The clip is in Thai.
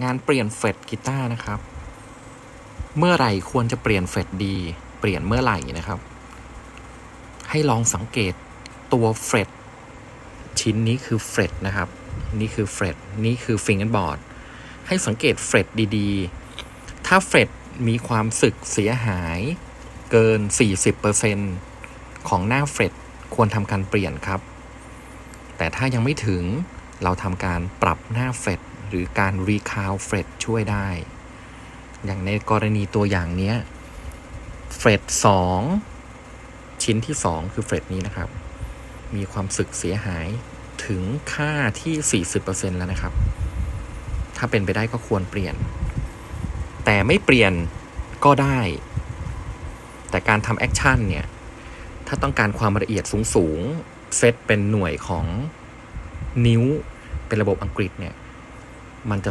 งานเปลี่ยนเฟดกีตาร์นะครับ เมื่อไหร่ควรจะเปลี่ยนเฟดดี เปลี่ยนเมื่อไหร่นะครับ ให้ลองสังเกตตัวเฟดชิ้นนี้คือเฟดนะครับ นี่คือเฟดนี่คือฟิงเกอร์บอร์ดให้สังเกตเฟดดีๆ ถ้าเฟดมีความสึกเสียหายเกิน 40%ของหน้าเฟดควรทำการเปลี่ยนครับ แต่ถ้ายังไม่ถึงเราทำการปรับหน้าเฟด หรือการรีคาวเฟดช่วยได้ อย่างในกรณีตัวอย่างเนี้ยเฟดสองชิ้นที่สองคือเฟดนี้นะครับ มีความสึกเสียหายถึงค่าที่ 40%แล้วนะครับ ถ้าเป็นไปได้ก็ควรเปลี่ยน แต่ไม่เปลี่ยนก็ได้ แต่การทำแอคชั่นเนี่ย ถ้าต้องการความละเอียดสูง ๆ เซตเป็นหน่วยของนิ้วเป็นระบบอังกฤษเนี่ย มันจะ